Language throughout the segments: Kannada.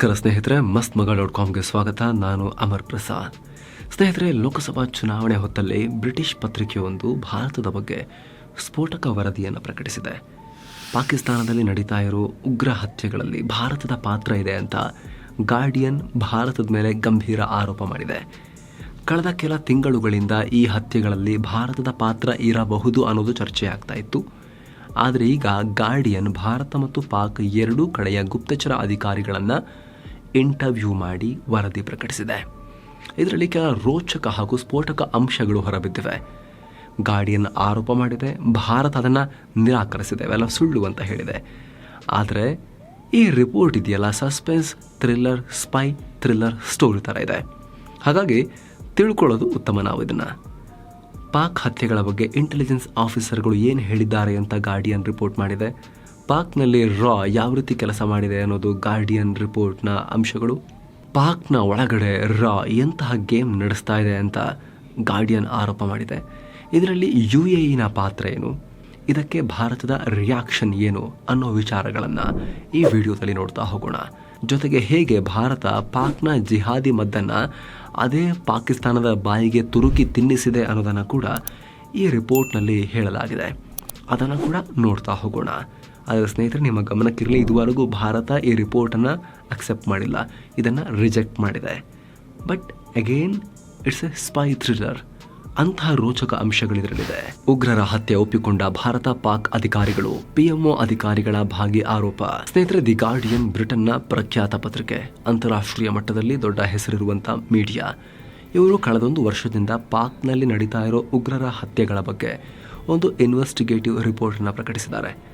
ನಮಸ್ಕಾರ ಸ್ನೇಹಿತರೆ ಮಸ್ತ್ ಮಗ ಡಾಟ್ ಕಾಮ್ಗೆ ಸ್ವಾಗತ. ನಾನು ಅಮರ್ ಪ್ರಸಾದ್. ಸ್ನೇಹಿತರೆ, ಲೋಕಸಭಾ ಚುನಾವಣೆ ಹೊತ್ತಲ್ಲಿ ಬ್ರಿಟಿಷ್ ಪತ್ರಿಕೆಯೊಂದು ಭಾರತದ ಬಗ್ಗೆ ಸ್ಫೋಟಕ ವರದಿಯನ್ನು ಪ್ರಕಟಿಸಿದೆ. ಪಾಕಿಸ್ತಾನದಲ್ಲಿ ನಡೀತಾ ಇರೋ ಉಗ್ರ ಹತ್ಯೆಗಳಲ್ಲಿ ಭಾರತದ ಪಾತ್ರ ಇದೆ ಅಂತ ಗಾರ್ಡಿಯನ್ ಭಾರತದ ಮೇಲೆ ಗಂಭೀರ ಆರೋಪ ಮಾಡಿದೆ. ಕಳೆದ ಕೆಲ ತಿಂಗಳುಗಳಿಂದ ಈ ಹತ್ಯೆಗಳಲ್ಲಿ ಭಾರತದ ಪಾತ್ರ ಇರಬಹುದು ಅನ್ನೋದು ಚರ್ಚೆಯಾಗ್ತಾ ಇತ್ತು. ಆದರೆ ಈಗ ಗಾರ್ಡಿಯನ್ ಭಾರತ ಮತ್ತು ಪಾಕ್ ಎರಡೂ ಕಡೆಯ ಗುಪ್ತಚರ ಅಧಿಕಾರಿಗಳನ್ನು ಇಂಟರ್ವ್ಯೂ ಮಾಡಿ ವರದಿ ಪ್ರಕಟಿಸಿದೆ. ಇದರಲ್ಲಿ ಕೆಲ ರೋಚಕ ಹಾಗೂ ಸ್ಫೋಟಕ ಅಂಶಗಳು ಹೊರಬಿದ್ದಿವೆ. ಗಾಡಿಯನ್ನು ಆರೋಪ ಮಾಡಿದೆ, ಭಾರತ ಅದನ್ನು ನಿರಾಕರಿಸಿದೆ ಅವೆಲ್ಲ ಸುಳ್ಳು ಅಂತ ಹೇಳಿದೆ. ಆದರೆ ಈ ರಿಪೋರ್ಟ್ ಇದೆಯಲ್ಲ, suspense, thriller, spy, thriller story ಥರ ಇದೆ. ಹಾಗಾಗಿ ತಿಳ್ಕೊಳ್ಳೋದು ಉತ್ತಮ ನಾವು ಇದನ್ನು. ಪಾಕ್ ಹತ್ಯೆಗಳ ಬಗ್ಗೆ ಇಂಟೆಲಿಜೆನ್ಸ್ ಆಫೀಸರ್ಗಳು ಏನು ಹೇಳಿದ್ದಾರೆ ಅಂತ ಗಾರ್ಡಿಯನ್ ರಿಪೋರ್ಟ್ ಮಾಡಿದೆ. ಪಾಕ್ನಲ್ಲಿ ರಾ ಯಾವ ರೀತಿ ಕೆಲಸ ಮಾಡಿದೆ ಅನ್ನೋದು ಗಾರ್ಡಿಯನ್ ರಿಪೋರ್ಟ್ನ ಅಂಶಗಳು? ಪಾಕ್ನ ಒಳಗಡೆ ರಾ ಎಂತಹ ಗೇಮ್ ನಡೆಸ್ತಾ ಇದೆ ಅಂತ ಗಾರ್ಡಿಯನ್ ಆರೋಪ ಮಾಡಿದೆ. ಇದರಲ್ಲಿ ಯು ಎ ಇನ ಪಾತ್ರ ಏನು? ಇದಕ್ಕೆ ಭಾರತದ ರಿಯಾಕ್ಷನ್ ಏನು ಅನ್ನೋ ವಿಚಾರಗಳನ್ನು ಈ ವಿಡಿಯೋದಲ್ಲಿ ನೋಡ್ತಾ ಹೋಗೋಣ. ಜೊತೆಗೆ ಹೇಗೆ ಭಾರತ ಪಾಕ್ನ ಜಿಹಾದಿ ಮದ್ದನ್ನು ಅದೇ ಪಾಕಿಸ್ತಾನದ ಬಾಯಿಗೆ ತುರುಕಿ ತಿನ್ನಿಸಿದೆ ಅನ್ನೋದನ್ನು ಕೂಡ ಈ ರಿಪೋರ್ಟ್ನಲ್ಲಿ ಹೇಳಲಾಗಿದೆ. ಅದನ್ನು ಕೂಡ ನೋಡ್ತಾ ಹೋಗೋಣ. ಆದರೆ ಸ್ನೇಹಿತರೆ, ನಿಮ್ಮ ಗಮನಕ್ಕಿರಲಿ, ಇದುವರೆಗೂ ಭಾರತ ಈ ರಿಪೋರ್ಟನ್ನು ಅಕ್ಸೆಪ್ಟ್ ಮಾಡಿಲ್ಲ. ಇದನ್ನು ರಿಜೆಕ್ಟ್ ಮಾಡಿದೆ. But again it's a spy thriller ಅಂತಹ ರೋಚಕ ಅಂಶಗಳಿದರಲ್ಲಿದೆ. ಉಗ್ರರ ಹತ್ಯೆ ಒಪ್ಪಿಕೊಂಡ ಭಾರತ ಪಾಕ್ ಅಧಿಕಾರಿಗಳು, ಪಿಎಂಒ ಅಧಿಕಾರಿಗಳ ಭಾಗಿ ಆರೋಪ. ಸ್ನೇಹಿತರೆ ದಿ ಗಾರ್ಡಿಯನ್ ಬ್ರಿಟನ್ನ ಪ್ರಖ್ಯಾತ ಪತ್ರಿಕೆ. ಅಂತಾರಾಷ್ಟ್ರೀಯ ಮಟ್ಟದಲ್ಲಿ ದೊಡ್ಡ ಹೆಸರಿರುವಂಥ ಮೀಡಿಯಾ ಇವರು ಕಳೆದೊಂದು ವರ್ಷದಿಂದ ಪಾಕ್ನಲ್ಲಿ ನಡೀತಾ ಇರೋ ಉಗ್ರರ ಹತ್ಯೆಗಳ ಬಗ್ಗೆ ಒಂದು ಇನ್ವೆಸ್ಟಿಗೇಟಿವ್ ರಿಪೋರ್ಟನ್ನು ಪ್ರಕಟಿಸಿದ್ದಾರೆ.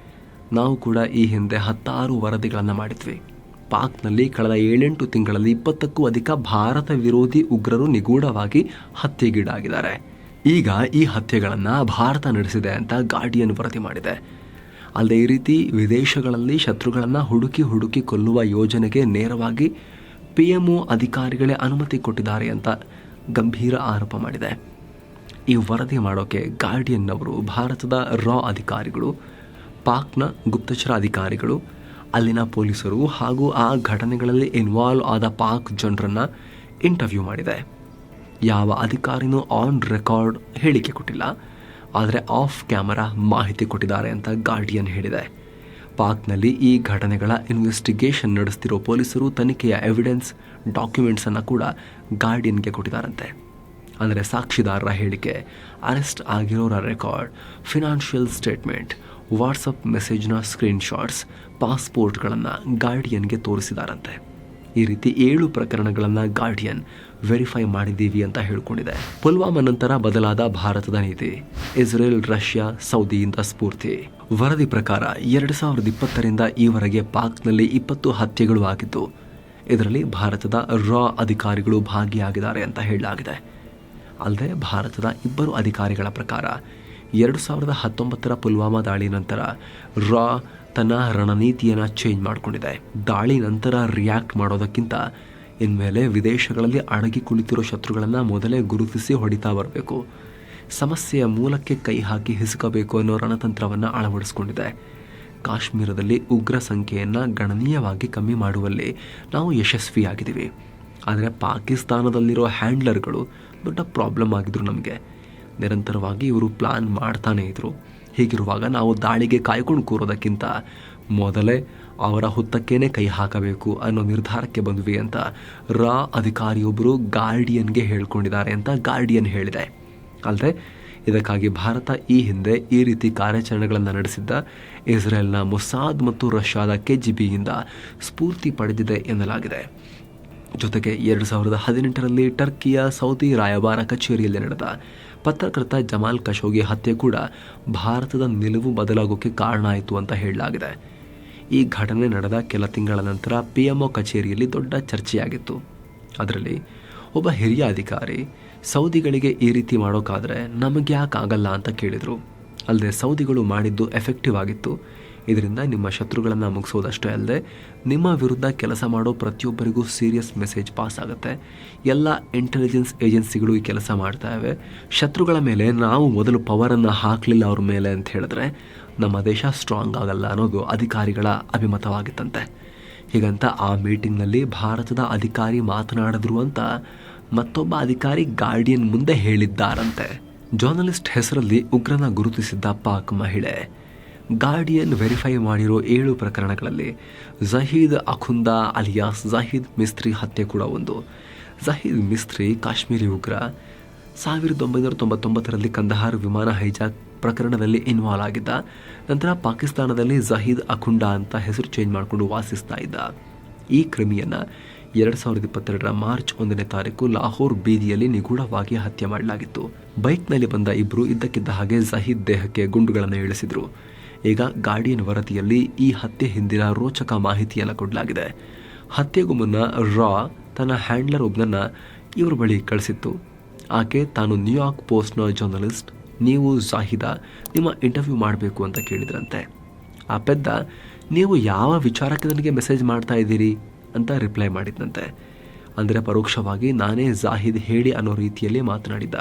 ನಾವು ಕೂಡ ಈ ಹಿಂದೆ ಹತ್ತಾರು ವರದಿಗಳನ್ನು ಮಾಡಿದ್ವಿ. ಪಾಕ್ನಲ್ಲಿ ಕಳೆದ ಏಳೆಂಟು ತಿಂಗಳಲ್ಲಿ ಇಪ್ಪತ್ತಕ್ಕೂ ಅಧಿಕ ಭಾರತ ವಿರೋಧಿ ಉಗ್ರರು ನಿಗೂಢವಾಗಿ ಹತ್ಯೆಗೀಡಾಗಿದ್ದಾರೆ. ಈಗ ಈ ಹತ್ಯೆಗಳನ್ನು ಭಾರತ ನಡೆಸಿದೆ ಅಂತ ಗಾರ್ಡಿಯನ್ ವರದಿ ಮಾಡಿದೆ. ಅಲ್ಲದೆ ಈ ರೀತಿ ವಿದೇಶಗಳಲ್ಲಿ ಶತ್ರುಗಳನ್ನು ಹುಡುಕಿ ಹುಡುಕಿ ಕೊಲ್ಲುವ ಯೋಜನೆಗೆ ನೇರವಾಗಿ ಪಿ ಎಂ ಅಧಿಕಾರಿಗಳೇ ಅನುಮತಿ ಕೊಟ್ಟಿದ್ದಾರೆ ಅಂತ ಗಂಭೀರ ಆರೋಪ ಮಾಡಿದೆ. ಈ ವರದಿ ಮಾಡೋಕೆ ಗಾರ್ಡಿಯನ್ನವರು ಭಾರತದ ರಾ ಅಧಿಕಾರಿಗಳು ಪಾಕ್ನ ಗುಪ್ತಚರ ಅಧಿಕಾರಿಗಳು, ಅಲ್ಲಿನ ಪೊಲೀಸರು ಹಾಗೂ ಆ ಘಟನೆಗಳಲ್ಲಿ ಇನ್ವಾಲ್ವ್ ಆದ ಪಾಕ್ ಜನರನ್ನು ಇಂಟರ್ವ್ಯೂ ಮಾಡಿದೆ ಯಾವ ಅಧಿಕಾರಿನೂ ಆನ್ ರೆಕಾರ್ಡ್ ಹೇಳಿಕೆ ಕೊಟ್ಟಿಲ್ಲ, ಆದರೆ ಆಫ್ ಕ್ಯಾಮರಾ ಮಾಹಿತಿ ಕೊಟ್ಟಿದ್ದಾರೆ ಅಂತ ಗಾರ್ಡಿಯನ್ ಹೇಳಿದೆ. ಪಾಕ್ನಲ್ಲಿ ಈ ಘಟನೆಗಳ ಇನ್ವೆಸ್ಟಿಗೇಷನ್ ನಡೆಸ್ತಿರೋ ಪೊಲೀಸರು ತನಿಖೆಯ ಎವಿಡೆನ್ಸ್ ಡಾಕ್ಯುಮೆಂಟ್ಸನ್ನು ಕೂಡ ಗಾರ್ಡಿಯನ್ಗೆ ಕೊಟ್ಟಿದ್ದಾರಂತೆ. ಅಂದರೆ ಸಾಕ್ಷಿದಾರರ ಹೇಳಿಕೆ ಅರೆಸ್ಟ್ ಆಗಿರೋರ ರೆಕಾರ್ಡ್ ಫಿನಾನ್ಷಿಯಲ್ ಸ್ಟೇಟ್ಮೆಂಟ್ ವಾಟ್ಸಪ್ ಮೆಸೇಜ್ನ ಸ್ಕ್ರೀನ್ಶಾಟ್ಸ್ ಪಾಸ್ಪೋರ್ಟ್ಗಳನ್ನು ಗಾರ್ಡಿಯನ್ಗೆ ತೋರಿಸಿದಾರಂತೆ. ಈ ರೀತಿ ಏಳು ಪ್ರಕರಣಗಳನ್ನು ಗಾರ್ಡಿಯನ್ ವೆರಿಫೈ ಮಾಡಿದ್ದೀವಿ ಅಂತ ಹೇಳಿಕೊಂಡಿದೆ. ಪುಲ್ವಾಮಾ ನಂತರ ಬದಲಾದ ಭಾರತದ ನೀತಿ. ಇಸ್ರೇಲ್, ರಷ್ಯಾ, ಸೌದಿಯಿಂದ ಸ್ಫೂರ್ತಿ. ವರದಿ ಪ್ರಕಾರ ಎರಡು ಸಾವಿರದ ಇಪ್ಪತ್ತರಿಂದ ಈವರೆಗೆ ಪಾಕ್ನಲ್ಲಿ ಇಪ್ಪತ್ತು ಹತ್ಯೆಗಳು ಆಗಿದ್ದು, ಇದರಲ್ಲಿ ಭಾರತದ ರಾ ಅಧಿಕಾರಿಗಳು ಭಾಗಿಯಾಗಿದ್ದಾರೆ ಅಂತ ಹೇಳಲಾಗಿದೆ. ಅಲ್ಲದೆ ಭಾರತದ ಇಬ್ಬರು ಅಧಿಕಾರಿಗಳ ಪ್ರಕಾರ ಎರಡು ಸಾವಿರದ ಹತ್ತೊಂಬತ್ತರ ಪುಲ್ವಾಮಾ ದಾಳಿ ನಂತರ ರಾ ತನ್ನ ರಣನೀತಿಯನ್ನು ಚೇಂಜ್ ಮಾಡಿಕೊಂಡಿದೆ. ದಾಳಿ ನಂತರ ರಿಯಾಕ್ಟ್ ಮಾಡೋದಕ್ಕಿಂತ ಇನ್ಮೇಲೆ ವಿದೇಶಗಳಲ್ಲಿ ಅಡಗಿ ಕುಳಿತಿರೋ ಶತ್ರುಗಳನ್ನು ಮೊದಲೇ ಗುರುತಿಸಿ ಹೊಡಿತಾ ಬರಬೇಕು. ಸಮಸ್ಯೆಯ ಮೂಲಕ್ಕೆ ಕೈ ಹಾಕಿ ಹಿಸುಕಬೇಕು ಅನ್ನೋ ರಣತಂತ್ರವನ್ನು ಅಳವಡಿಸಿಕೊಂಡಿದೆ. ಕಾಶ್ಮೀರದಲ್ಲಿ ಉಗ್ರ ಸಂಖ್ಯೆಯನ್ನು ಗಣನೀಯವಾಗಿ ಕಮ್ಮಿ ಮಾಡುವಲ್ಲಿ ನಾವು ಯಶಸ್ವಿಯಾಗಿದ್ದೀವಿ. ಆದರೆ ಪಾಕಿಸ್ತಾನದಲ್ಲಿರೋ ಹ್ಯಾಂಡ್ಲರ್ಗಳು ದೊಡ್ಡ ಪ್ರಾಬ್ಲಮ್ ಆಗಿದ್ರು ನಮಗೆ. ನಿರಂತರವಾಗಿ ಇವರು ಪ್ಲಾನ್ ಮಾಡ್ತಾನೇ ಇದ್ದರು ಹೀಗಿರುವಾಗ ನಾವು ದಾಳಿಗೆ ಕಾಯ್ಕೊಂಡು ಕೂರೋದಕ್ಕಿಂತ ಮೊದಲೇ ಅವರ ಹುತ್ತಕ್ಕೇನೆ ಕೈ ಹಾಕಬೇಕು ಅನ್ನೋ ನಿರ್ಧಾರಕ್ಕೆ ಬಂದ್ವಿ ಅಂತ ರಾ ಅಧಿಕಾರಿಯೊಬ್ಬರು ಗಾರ್ಡಿಯನ್ಗೆ ಹೇಳ್ಕೊಂಡಿದ್ದಾರೆ ಅಂತ ಗಾರ್ಡಿಯನ್ ಹೇಳಿದೆ. ಅಲ್ಲದೆ ಇದಕ್ಕಾಗಿ ಭಾರತ ಈ ಹಿಂದೆ ಈ ರೀತಿ ಕಾರ್ಯಾಚರಣೆಗಳನ್ನು ನಡೆಸಿದ್ದ ಇಸ್ರೇಲ್ನ ಮೊಸಾದ್ ಮತ್ತು ರಷ್ಯಾದ ಕೆಜಿಬಿಯಿಂದ ಸ್ಫೂರ್ತಿ ಪಡೆದಿದೆ ಎನ್ನಲಾಗಿದೆ. ಜೊತೆಗೆ ಎರಡು ಸಾವಿರದ ಹದಿನೆಂಟರಲ್ಲಿ ಟರ್ಕಿಯ ಸೌದಿ ರಾಯಭಾರ ಕಚೇರಿಯಲ್ಲಿ ನಡೆದ ಪತ್ರಕರ್ತ ಜಮಾಲ್ ಕಶೋಗಿ ಹತ್ಯೆ ಕೂಡ ಭಾರತದ ನಿಲುವು ಬದಲಾಗೋಕ್ಕೆ ಕಾರಣ ಆಯಿತು ಅಂತ ಹೇಳಲಾಗಿದೆ. ಈ ಘಟನೆ ನಡೆದ ಕೆಲ ತಿಂಗಳ ನಂತರ ಪಿ ಕಚೇರಿಯಲ್ಲಿ ದೊಡ್ಡ ಚರ್ಚೆಯಾಗಿತ್ತು. ಅದರಲ್ಲಿ ಒಬ್ಬ ಹಿರಿಯ ಅಧಿಕಾರಿ, ಸೌದಿಗಳಿಗೆ ಈ ರೀತಿ ಮಾಡೋಕ್ಕಾದರೆ ನಮಗೆ ಆಗಲ್ಲ ಅಂತ ಕೇಳಿದರು. ಅಲ್ಲದೆ ಸೌದಿಗಳು ಮಾಡಿದ್ದು ಎಫೆಕ್ಟಿವ್ ಆಗಿತ್ತು. ಇದರಿಂದ ನಿಮ್ಮ ಶತ್ರುಗಳನ್ನು ಮುಗಿಸೋದಷ್ಟೇ ಅಲ್ಲದೆ, ನಿಮ್ಮ ವಿರುದ್ಧ ಕೆಲಸ ಮಾಡೋ ಪ್ರತಿಯೊಬ್ಬರಿಗೂ ಸೀರಿಯಸ್ ಮೆಸೇಜ್ ಪಾಸ್ ಆಗುತ್ತೆ. ಎಲ್ಲ ಇಂಟೆಲಿಜೆನ್ಸ್ ಏಜೆನ್ಸಿಗಳು ಈ ಕೆಲಸ ಮಾಡ್ತಾ ಇವೆ. ಶತ್ರುಗಳ ಮೇಲೆ ನಾವು ಮೊದಲು ಪವರನ್ನು ಹಾಕಲಿಲ್ಲ ಅವ್ರ ಮೇಲೆ ಅಂತ ಹೇಳಿದ್ರೆ, ನಮ್ಮ ದೇಶ ಸ್ಟ್ರಾಂಗ್ ಆಗಲ್ಲ ಅನ್ನೋದು ಅಧಿಕಾರಿಗಳ ಅಭಿಮತವಾಗಿತ್ತಂತೆ. ಹೀಗಂತ ಆ ಮೀಟಿಂಗ್ನಲ್ಲಿ ಭಾರತದ ಅಧಿಕಾರಿ ಮಾತನಾಡಿದ್ರು ಅಂತ ಮತ್ತೊಬ್ಬ ಅಧಿಕಾರಿ ಗಾರ್ಡಿಯನ್ ಮುಂದೆ ಹೇಳಿದ್ದಾರಂತೆ. ಜರ್ನಲಿಸ್ಟ್ ಹೆಸರಲ್ಲಿ ಉಗ್ರನ ಗುರುತಿಸಿದ್ದ ಪಾಕ್ ಮಹಿಳೆ. ಗಾರ್ಡಿಯನ್ ವೆರಿಫೈ ಮಾಡಿರೋ ಏಳು ಪ್ರಕರಣಗಳಲ್ಲಿ ಜಹೀದ್ ಅಖುಂದ ಅಲಿಯಾಸ್ ಜಹೀದ್ ಮಿಸ್ತ್ರಿ ಹತ್ಯೆ ಕೂಡ ಒಂದು. ಜಹೀದ್ ಮಿಸ್ತ್ರಿ ಕಾಶ್ಮೀರಿ ಉಗ್ರ. ಸಾವಿರದ ಒಂಬೈನೂರ ತೊಂಬತ್ತೊಂಬತ್ತರಲ್ಲಿ ಕಂದಹಾರ್ ವಿಮಾನ ಹೈಜಾಕ್ ಪ್ರಕರಣದಲ್ಲಿ ಇನ್ವಾಲ್ವ್ ಆಗಿದ್ದ. ನಂತರ ಪಾಕಿಸ್ತಾನದಲ್ಲಿ ಜಹೀದ್ ಅಖುಂಡ ಅಂತ ಹೆಸರು ಚೇಂಜ್ ಮಾಡಿಕೊಂಡು ವಾಸಿಸ್ತಾ ಇದ್ದ. ಈ ಕ್ರಿಮಿಯನ್ನು ಎರಡು ಸಾವಿರದ ಇಪ್ಪತ್ತೆರಡರ ಮಾರ್ಚ್ ಒಂದನೇ ತಾರೀಕು ಲಾಹೋರ್ ಬೀದಿಯಲ್ಲಿ ನಿಗೂಢವಾಗಿ ಹತ್ಯೆ ಮಾಡಲಾಗಿತ್ತು. ಬೈಕ್ನಲ್ಲಿ ಬಂದ ಇಬ್ಬರು ಇದ್ದಕ್ಕಿದ್ದ ಹಾಗೆ ಜಹೀದ್ ದೇಹಕ್ಕೆ ಗುಂಡುಗಳನ್ನು ಇಳಿಸಿದ್ರು ಈಗ ಗಾರ್ಡಿಯನ್ ವರದಿಯಲ್ಲಿ ಈ ಹತ್ಯೆ ಹಿಂದಿನ ರೋಚಕ ಮಾಹಿತಿಯನ್ನು ಕೊಡಲಾಗಿದೆ. ಹತ್ಯೆಗೂ ಮುನ್ನ ರಾ ತನ್ನ ಹ್ಯಾಂಡ್ಲರ್ ಒಬ್ಬನನ್ನ ಇವ್ರ ಬಳಿ ಕಳಿಸಿತ್ತು. ಆಕೆ ತಾನು ನ್ಯೂಯಾರ್ಕ್ ಪೋಸ್ಟ್ನ ಜರ್ನಲಿಸ್ಟ್, ನೀವು ಜಾಹಿದಾ, ನಿಮ್ಮ ಇಂಟರ್ವ್ಯೂ ಮಾಡಬೇಕು ಅಂತ ಕೇಳಿದ್ರಂತೆ. ಆ ಪೆದ್ದ, ನೀವು ಯಾವ ವಿಚಾರಕ್ಕೆ ನನಗೆ ಮೆಸೇಜ್ ಮಾಡ್ತಾ ಇದ್ದೀರಿ ಅಂತ ರಿಪ್ಲೈ ಮಾಡಿದ್ನಂತೆ. ಅಂದರೆ ಪರೋಕ್ಷವಾಗಿ ನಾನೇ ಜಾಹಿದ್ ಹೇಳಿ ಅನ್ನೋ ರೀತಿಯಲ್ಲಿ ಮಾತನಾಡಿದ್ದ.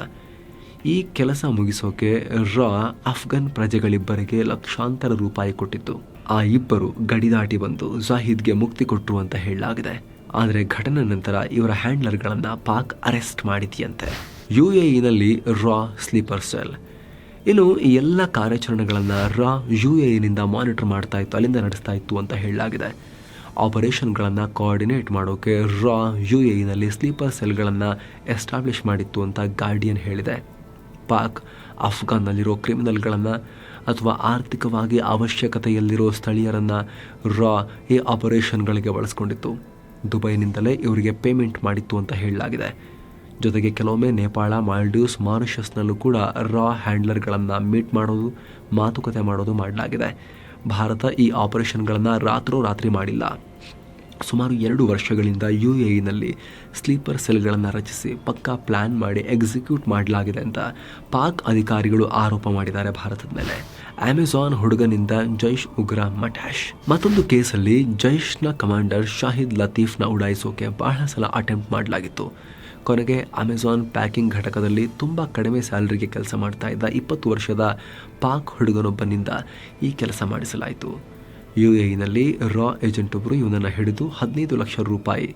ಈ ಕೆಲಸ ಮುಗಿಸೋಕೆ ರಾ ಅಫ್ಘನ್ ಪ್ರಜೆಗಳಿಬ್ಬರಿಗೆ ಲಕ್ಷಾಂತರ ರೂಪಾಯಿ ಕೊಟ್ಟಿತ್ತು. ಆ ಇಬ್ಬರು ಗಡಿ ದಾಟಿ ಬಂದು ಜಾಹಿದ್ಗೆ ಮುಕ್ತಿ ಕೊಟ್ಟರು ಅಂತ ಹೇಳಲಾಗಿದೆ. ಆದರೆ ಘಟನೆ ನಂತರ ಇವರ ಹ್ಯಾಂಡ್ಲರ್ಗಳನ್ನು ಪಾಕ್ ಅರೆಸ್ಟ್ ಮಾಡಿದೆಯಂತೆ. ಯು ಎಇನಲ್ಲಿ ರಾ ಸ್ಲೀಪರ್ ಸೆಲ್. ಇನ್ನು ಈ ಎಲ್ಲ ಕಾರ್ಯಾಚರಣೆಗಳನ್ನು ರಾ ಯು ಎನಿಂದ ಮಾನಿಟರ್ ಮಾಡ್ತಾ ಇತ್ತು, ಅಲ್ಲಿಂದ ನಡೆಸ್ತಾ ಇತ್ತು ಅಂತ ಹೇಳಲಾಗಿದೆ. ಆಪರೇಷನ್ಗಳನ್ನು ಕೋಆರ್ಡಿನೇಟ್ ಮಾಡೋಕೆ ರಾ ಯು ಎನಲ್ಲಿ ಸ್ಲೀಪರ್ ಸೆಲ್ಗಳನ್ನು ಎಸ್ಟಾಬ್ಲಿಷ್ ಮಾಡಿತ್ತು ಅಂತ ಗಾರ್ಡಿಯನ್ ಹೇಳಿದೆ. ಪಾಕ್ ಅಫ್ಘಾನ್ನಲ್ಲಿರೋ ಕ್ರಿಮಿನಲ್ಗಳನ್ನು ಅಥವಾ ಆರ್ಥಿಕವಾಗಿ ಅವಶ್ಯಕತೆಯಲ್ಲಿರೋ ಸ್ಥಳೀಯರನ್ನು ರಾ ಈ ಆಪರೇಷನ್ಗಳಿಗೆ ಬಳಸ್ಕೊಂಡಿತ್ತು. ದುಬೈನಿಂದಲೇ ಇವರಿಗೆ ಪೇಮೆಂಟ್ ಮಾಡಿತ್ತು ಅಂತ ಹೇಳಲಾಗಿದೆ. ಜೊತೆಗೆ ಕೆಲವೊಮ್ಮೆ ನೇಪಾಳ, ಮಾಲ್ಡೀವ್ಸ್, ಮಾರಿಷಸ್ನಲ್ಲೂ ಕೂಡ ರಾ ಹ್ಯಾಂಡ್ಲರ್ಗಳನ್ನು ಮೀಟ್ ಮಾಡೋದು, ಮಾತುಕತೆ ಮಾಡೋದು ಮಾಡಲಾಗಿದೆ. ಭಾರತ ಈ ಆಪರೇಷನ್ಗಳನ್ನು ರಾತ್ರೋ ರಾತ್ರಿ ಮಾಡಿಲ್ಲ. ಸುಮಾರು ಎರಡು ವರ್ಷಗಳಿಂದ ಯು ಎನಲ್ಲಿ ಸ್ಲೀಪರ್ ಸೆಲ್ಗಳನ್ನು ರಚಿಸಿ ಪಕ್ಕಾ ಪ್ಲ್ಯಾನ್ ಮಾಡಿ ಎಕ್ಸಿಕ್ಯೂಟ್ ಮಾಡಲಾಗಿದೆ ಅಂತ ಪಾಕ್ ಅಧಿಕಾರಿಗಳು ಆರೋಪ ಮಾಡಿದ್ದಾರೆ ಭಾರತದ ಮೇಲೆ. ಅಮೆಜಾನ್ ಹುಡುಗನಿಂದ ಜೈಷ್ ಉಗ್ರ ಮಟಾಶ್. ಮತ್ತೊಂದು ಕೇಸಲ್ಲಿ ಜೈಷ್ನ ಕಮಾಂಡರ್ ಶಾಹಿದ್ ಲತೀಫ್ನ ಉಡಾಯಿಸೋಕೆ ಬಹಳ ಸಲ ಅಟೆಂಪ್ಟ್ ಮಾಡಲಾಗಿತ್ತು. ಕೊನೆಗೆ ಅಮೆಜಾನ್ ಪ್ಯಾಕಿಂಗ್ ಘಟಕದಲ್ಲಿ ತುಂಬ ಕಡಿಮೆ ಸ್ಯಾಲರಿಗೆ ಕೆಲಸ ಮಾಡ್ತಾ ಇದ್ದ ಇಪ್ಪತ್ತು ವರ್ಷದ ಪಾಕ್ ಹುಡುಗನೊಬ್ಬನಿಂದ ಈ ಕೆಲಸ ಮಾಡಿಸಲಾಯಿತು. ಯು ಎನಲ್ಲಿ ರಾ ಏಜೆಂಟ್ ಒಬ್ಬರು ಇವನನ್ನು ಹಿಡಿದು ಹದಿನೈದು ಲಕ್ಷ ರೂಪಾಯಿ,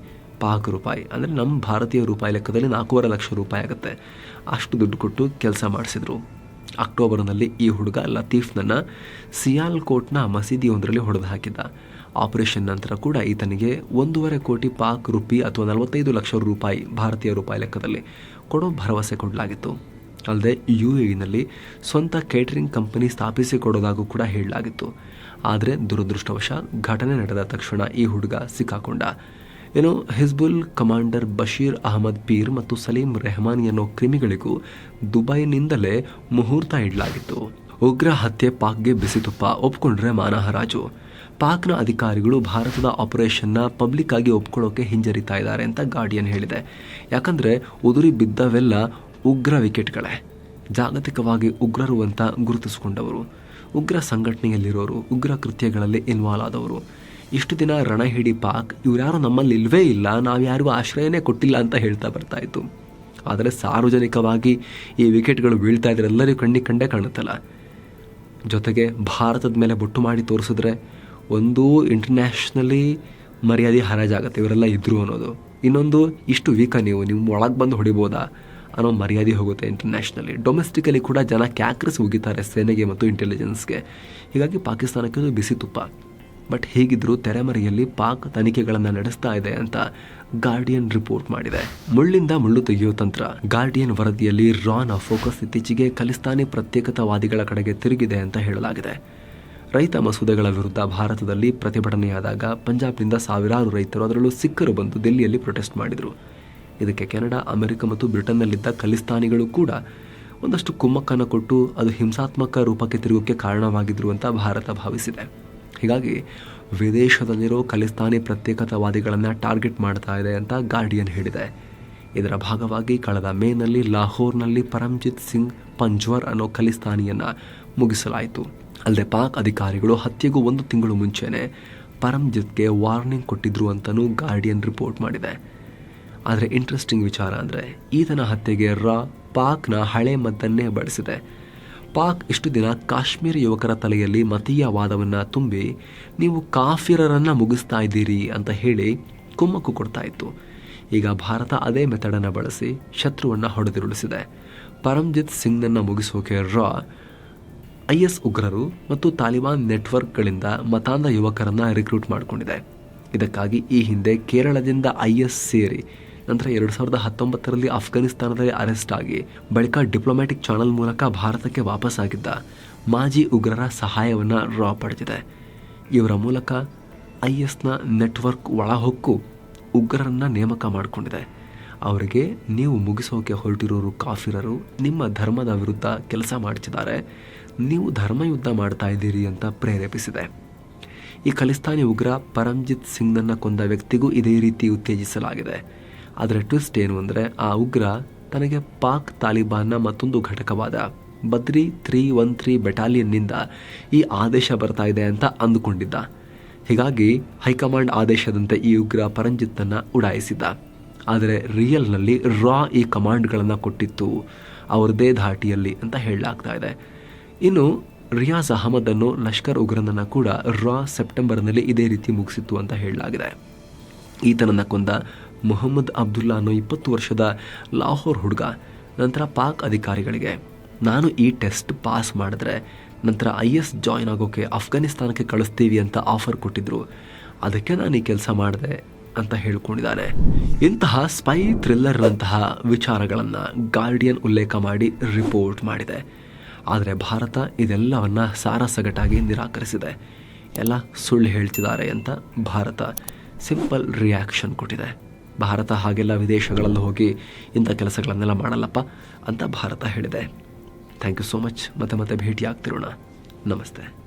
ಪಾಕ್ ರೂಪಾಯಿ, ಅಂದರೆ ನಮ್ಮ ಭಾರತೀಯ ರೂಪಾಯಿ ಲೆಕ್ಕದಲ್ಲಿ ನಾಲ್ಕೂವರೆ ಲಕ್ಷ ರೂಪಾಯಿ ಆಗುತ್ತೆ. ಅಷ್ಟು ದುಡ್ಡು ಕೊಟ್ಟು ಕೆಲಸ ಮಾಡಿಸಿದರು. ಅಕ್ಟೋಬರ್ನಲ್ಲಿ ಈ ಹುಡುಗ ಲತೀಫ್ನನ್ನು ಸಿಯಾಲ್ಕೋಟ್ನ ಮಸೀದಿಯೊಂದರಲ್ಲಿ ಹೊಡೆದು ಹಾಕಿದ್ದ. ಆಪರೇಷನ್ ನಂತರ ಕೂಡ ಈತನಿಗೆ ಒಂದೂವರೆ ಕೋಟಿ ಪಾಕ್ ರುಪಿ ಅಥವಾ ನಲವತ್ತೈದು ಲಕ್ಷ ರೂಪಾಯಿ ಭಾರತೀಯ ರೂಪಾಯಿ ಲೆಕ್ಕದಲ್ಲಿ ಕೊಡೋ ಭರವಸೆ ಕೊಡಲಾಗಿತ್ತು. ಅಲ್ಲದೆ ಯು ಎನಲ್ಲಿ ಸ್ವಂತ ಕೇಟರಿಂಗ್ ಕಂಪನಿ ಸ್ಥಾಪಿಸಿಕೊಡೋದಾಗೂ ಕೂಡ ಹೇಳಲಾಗಿತ್ತು. ಆದರೆ ದುರದೃಷ್ಟವಶಾತ್ ಘಟನೆ ನಡೆದ ತಕ್ಷಣ ಈ ಹುಡುಗ ಸಿಕ್ಕಾಕೊಂಡ. ಏನು ಹಿಜ್ಬುಲ್ ಕಮಾಂಡರ್ ಬಶೀರ್ ಅಹಮದ್ ಪೀರ್ ಮತ್ತು ಸಲೀಂ ರೆಹಮಾನ್ ಎನ್ನೋ ಕ್ರಿಮಿಗಳಿಗೂ ದುಬೈನಿಂದಲೇ ಮುಹೂರ್ತ ಇಡಲಾಗಿತ್ತು. ಉಗ್ರ ಹತ್ಯೆ ಪಾಕ್ಗೆ ಬಿಸಿತುಪ್ಪ ಒಪ್ಕೊಂಡ್ರೆ ಮಾನಹರಾಜು. ಪಾಕ್ನ ಅಧಿಕಾರಿಗಳು ಭಾರತದ ಆಪರೇಷನ್ನ ಪಬ್ಲಿಕ್ ಆಗಿ ಒಪ್ಕೊಳ್ಳೋಕೆ ಹಿಂಜರಿತಾ ಇದ್ದಾರೆ ಅಂತ ಗಾರ್ಡಿಯನ್ ಹೇಳಿದೆ. ಯಾಕಂದರೆ ಉದುರಿ ಬಿದ್ದವೆಲ್ಲ ಉಗ್ರ ವಿಕೆಟ್ಗಳೇ. ಜಾಗತಿಕವಾಗಿ ಉಗ್ರರು ಅಂತ ಗುರುತಿಸಿಕೊಂಡವರು, ಉಗ್ರ ಸಂಘಟನೆಯಲ್ಲಿರೋರು, ಉಗ್ರ ಕೃತ್ಯಗಳಲ್ಲಿ ಇನ್ವಾಲ್ವ್ ಆದವರು. ಇಷ್ಟು ದಿನ ರಣ ಹಿಡಿ ಪಾಕ್ ಇವರ್ಯಾರು ನಮ್ಮಲ್ಲಿ ಇಲ್ವೇ ಇಲ್ಲ ನಾವು ಯಾರಿಗೂ ಆಶ್ರಯನೇ ಕೊಟ್ಟಿಲ್ಲ ಅಂತ ಹೇಳ್ತಾ ಬರ್ತಾ ಇತ್ತು. ಆದರೆ ಸಾರ್ವಜನಿಕವಾಗಿ ಈ ವಿಕೆಟ್ಗಳು ಬೀಳ್ತಾ ಇದ್ರೆ ಎಲ್ಲರಿಗೂ ಕಣ್ಣಿಗೆ ಕಂಡೇ ಕಾಣುತ್ತಲ್ಲ. ಜೊತೆಗೆ ಭಾರತದ ಮೇಲೆ ಬೊಟ್ಟು ಮಾಡಿ ತೋರಿಸಿದ್ರೆ ಒಂದು ಇಂಟರ್ನ್ಯಾಷನಲಿ ಮರ್ಯಾದೆ ಹರಾಜಾಗುತ್ತೆ, ಇವರೆಲ್ಲ ಇದ್ರು ಅನ್ನೋದು. ಇನ್ನೊಂದು, ಇಷ್ಟು ವೀಕ ನೀವು ನಿಮ್ಮ ಒಳಗೆ ಬಂದು ಹೊಡಿಬೋದಾ? ಅನ್ನೋ ಮರ್ಯಾದೆ ಹೋಗುತ್ತೆ ಇಂಟರ್ನ್ಯಾಷನಲಿ ಡೊಮೆಸ್ಟಿಕಲಿ ಕೂಡ ಜನ ಕ್ಯಾಕ್ರಸ್ ಉಗಿತಾರೆ ಸೇನೆಗೆ ಮತ್ತು ಇಂಟೆಲಿಜೆನ್ಸ್ಗೆ ಹೀಗಾಗಿ ಪಾಕಿಸ್ತಾನಕ್ಕೆ ಇದು ಬಿಸಿ ತುಪ್ಪ. ಬಟ್ ಹೇಗಿದ್ದರೂ ತೆರೆಮರೆಯಲ್ಲಿ ಪಾಕ್ ತನಿಖೆಗಳನ್ನು ನಡೆಸ್ತಾ ಇದೆ ಅಂತ ಗಾರ್ಡಿಯನ್ ರಿಪೋರ್ಟ್ ಮಾಡಿದೆ. ಮುಳ್ಳಿಂದ ಮುಳ್ಳು ತೆಗೆಯೋ ತಂತ್ರ. ಗಾರ್ಡಿಯನ್ ವರದಿಯಲ್ಲಿ ರಾನ ಫೋಕಸ್ ಇತ್ತೀಚೆಗೆ ಖಲಿಸ್ತಾನಿ ಪ್ರತ್ಯೇಕತಾವಾದಿಗಳ ಕಡೆಗೆ ತಿರುಗಿದೆ ಅಂತ ಹೇಳಲಾಗಿದೆ. ರೈತ ಮಸೂದೆಗಳ ವಿರುದ್ಧ ಭಾರತದಲ್ಲಿ ಪ್ರತಿಭಟನೆಯಾದಾಗ ಪಂಜಾಬ್ನಿಂದ ಸಾವಿರಾರು ರೈತರು ಅದರಲ್ಲೂ ಸಿಖ್ಖರು ಬಂದು ದಿಲ್ಲಿಯಲ್ಲಿ ಪ್ರೊಟೆಸ್ಟ್ ಮಾಡಿದರು. ಇದಕ್ಕೆ ಕೆನಡಾ, ಅಮೆರಿಕ ಮತ್ತು ಬ್ರಿಟನ್ನಲ್ಲಿದ್ದ ಖಲಿಸ್ತಾನಿಗಳು ಕೂಡ ಒಂದಷ್ಟು ಕುಮ್ಮಕ್ಕನ್ನು ಕೊಟ್ಟು ಅದು ಹಿಂಸಾತ್ಮಕ ರೂಪಕ್ಕೆ ತಿರುಗೋಕ್ಕೆ ಕಾರಣವಾಗಿದ್ರು ಅಂತ ಭಾರತ ಭಾವಿಸಿದೆ. ಹೀಗಾಗಿ ವಿದೇಶದಲ್ಲಿರೋ ಖಲಿಸ್ತಾನಿ ಪ್ರತ್ಯೇಕತಾವಾದಿಗಳನ್ನು ಟಾರ್ಗೆಟ್ ಮಾಡ್ತಾ ಇದೆ ಅಂತ ಗಾರ್ಡಿಯನ್ ಹೇಳಿದೆ. ಇದರ ಭಾಗವಾಗಿ ಕಳೆದ ಮೇನಲ್ಲಿ ಲಾಹೋರ್ನಲ್ಲಿ ಪರಮ್ಜಿತ್ ಸಿಂಗ್ ಪಂಜ್ವರ್ ಅನ್ನೋ ಖಲಿಸ್ತಾನಿಯನ್ನು ಮುಗಿಸಲಾಯಿತು. ಅಲ್ಲದೆ ಪಾಕ್ ಅಧಿಕಾರಿಗಳು ಹತ್ಯೆಗೂ ಒಂದು ತಿಂಗಳು ಮುಂಚೆನೆ ಪರಮ್ಜಿತ್ಗೆ ವಾರ್ನಿಂಗ್ ಕೊಟ್ಟಿದ್ರು ಅಂತಲೂ ಗಾರ್ಡಿಯನ್ ರಿಪೋರ್ಟ್ ಮಾಡಿದೆ. ಆದರೆ ಇಂಟ್ರೆಸ್ಟಿಂಗ್ ವಿಚಾರ ಅಂದರೆ ಈತನ ಹತ್ಯೆಗೆ ರಾ ಪಾಕ್ನ ಹಳೆ ಮದ್ದನ್ನೇ ಬಳಸಿದೆ ಪಾಕ್ ಇಷ್ಟು ದಿನ ಕಾಶ್ಮೀರ ಯುವಕರ ತಲೆಯಲ್ಲಿ ಮತೀಯವಾದವನ್ನು ತುಂಬಿ, ನೀವು ಕಾಫಿರರನ್ನು ಮುಗಿಸ್ತಾ ಇದ್ದೀರಿ ಅಂತ ಹೇಳಿ ಕುಮ್ಮಕ್ಕು ಕೊಡ್ತಾ ಇತ್ತು. ಈಗ ಭಾರತ ಅದೇ ಮೆಥಡನ್ನು ಬಳಸಿ ಶತ್ರುವನ್ನು ಹೊಡೆದುರುಳಿಸಿದೆ. ಪರಮ್ಜಿತ್ ಸಿಂಗ್ನನ್ನು ಮುಗಿಸೋಕೆ ರಾ ಐ ಎಸ್ ಉಗ್ರರು ಮತ್ತು ತಾಲಿಬಾನ್ ನೆಟ್ವರ್ಕ್ಗಳಿಂದ ಮತಾಂಧ ಯುವಕರನ್ನು ರಿಕ್ರೂಟ್ ಮಾಡಿಕೊಂಡಿದೆ. ಇದಕ್ಕಾಗಿ ಈ ಹಿಂದೆ ಕೇರಳದಿಂದ ಐ ಎಸ್ ಸೇರಿ ನಂತರ ಎರಡು ಸಾವಿರದ ಹತ್ತೊಂಬತ್ತರಲ್ಲಿ ಅಫ್ಘಾನಿಸ್ತಾನದಲ್ಲಿ ಅರೆಸ್ಟ್ ಆಗಿ ಬಳಿಕ ಡಿಪ್ಲೊಮ್ಯಾಟಿಕ್ ಚಾನಲ್ ಮೂಲಕ ಭಾರತಕ್ಕೆ ವಾಪಸ್ಸಾಗಿದ್ದ ಮಾಜಿ ಉಗ್ರರ ಸಹಾಯವನ್ನು ರಾ ಪಡೆದಿದೆ. ಇವರ ಮೂಲಕ ಐ ಎಸ್ನ ನೆಟ್ವರ್ಕ್ ಒಳಹೊಕ್ಕು ಉಗ್ರರನ್ನು ನೇಮಕ ಮಾಡಿಕೊಂಡಿದೆ. ಅವರಿಗೆ ನೀವು ಮುಗಿಸೋಕೆ ಹೊರಟಿರೋರು ಕಾಫಿರರು, ನಿಮ್ಮ ಧರ್ಮದ ವಿರುದ್ಧ ಕೆಲಸ ಮಾಡ್ತಿದ್ದಾರೆ, ನೀವು ಧರ್ಮಯುದ್ಧ ಮಾಡ್ತಾ ಇದ್ದೀರಿ ಅಂತ ಪ್ರೇರೇಪಿಸಿದೆ. ಈ ಖಲಿಸ್ತಾನಿ ಉಗ್ರ ಪರಂಜಿತ್ ಸಿಂಗ್ನನ್ನು ಕೊಂದ ವ್ಯಕ್ತಿಗೂ ಇದೇ ರೀತಿ ಉತ್ತೇಜಿಸಲಾಗಿದೆ. ಆದರೆ ಟ್ವಿಸ್ಟ್ ಏನು ಅಂದರೆ ಆ ಉಗ್ರ ತನಗೆ ಪಾಕ್ ತಾಲಿಬಾನ್ನ ಮತ್ತೊಂದು ಘಟಕವಾದ ಬದ್ರಿ ತ್ರೀ ಒನ್ ತ್ರೀ ಬೆಟಾಲಿಯನ್ನಿಂದ ಈ ಆದೇಶ ಬರ್ತಾ ಇದೆ ಅಂತ ಅಂದುಕೊಂಡಿದ್ದ. ಹೀಗಾಗಿ ಹೈಕಮಾಂಡ್ ಆದೇಶದಂತೆ ಈ ಉಗ್ರ ಪರಂಜಿತ್ತನ್ನು ಉಡಾಯಿಸಿದ್ದ. ಆದರೆ ರಿಯಲ್ನಲ್ಲಿ ರಾ ಈ ಕಮಾಂಡ್ಗಳನ್ನು ಕೊಟ್ಟಿತ್ತು. ಅವರದೇ ಧಾಟಿಯಲ್ಲಿ ಅಂತ ಹೇಳಲಾಗ್ತಾ ಇದೆ. ಇನ್ನು ರಿಯಾಜ್ ಅಹಮದನ್ನು ಲಷ್ಕರ್ ಉಗ್ರನನ್ನು ಕೂಡ ರಾ ಸೆಪ್ಟೆಂಬರ್ನಲ್ಲಿ ಇದೇ ರೀತಿ ಮುಗಿಸಿತ್ತು ಅಂತ ಹೇಳಲಾಗಿದೆ. ಈತನನ್ನು ಕೊಂದ ಮೊಹಮ್ಮದ್ ಅಬ್ದುಲ್ಲಾ ಅನ್ನೋ ಇಪ್ಪತ್ತು ವರ್ಷದ ಲಾಹೋರ್ ಹುಡುಗ, ನಂತರ ಪಾಕ್ ಅಧಿಕಾರಿಗಳಿಗೆ. ನಾನು ಈ ಟೆಸ್ಟ್ ಪಾಸ್ ಮಾಡಿದ್ರೆ ನಂತರ ಐ ಎಸ್ ಜಾಯ್ನ್ ಆಗೋಕೆ ಅಫ್ಘಾನಿಸ್ತಾನಕ್ಕೆ ಕಳಿಸ್ತೀವಿ ಅಂತ ಆಫರ್ ಕೊಟ್ಟಿದ್ರು. ಅದಕ್ಕೆ ನಾನು ಈ ಕೆಲಸ ಮಾಡಿದೆ ಅಂತ ಹೇಳ್ಕೊಂಡಿದ್ದಾನೆ. ಇಂತಹ ಸ್ಪೈ ಥ್ರಿಲ್ಲರ್ನಂತಹ ವಿಚಾರಗಳನ್ನು ಗಾರ್ಡಿಯನ್ ಉಲ್ಲೇಖ ಮಾಡಿ ರಿಪೋರ್ಟ್ ಮಾಡಿದೆ. ಆದರೆ ಭಾರತ ಇದೆಲ್ಲವನ್ನು ಸಾರಸಗಟಾಗಿ ನಿರಾಕರಿಸಿದೆ. ಎಲ್ಲ ಸುಳ್ಳು ಹೇಳ್ತಿದ್ದಾರೆ ಅಂತ ಭಾರತ ಸಿಂಪಲ್ ರಿಯಾಕ್ಷನ್ ಕೊಟ್ಟಿದೆ. ಭಾರತ ಹಾಗೆಲ್ಲ ವಿದೇಶಗಳಲ್ಲಿ ಹೋಗಿ ಇಂಥ ಕೆಲಸಗಳನ್ನೆಲ್ಲ ಮಾಡಲ್ಲಪ್ಪ ಅಂತ ಭಾರತ ಹೇಳಿದೆ. ಥ್ಯಾಂಕ್ ಯು ಸೋ ಮಚ್ ಮತ್ತೆ ಮತ್ತೆ ಭೇಟಿ ಆಗ್ತಿರೋಣ ನಮಸ್ತೆ.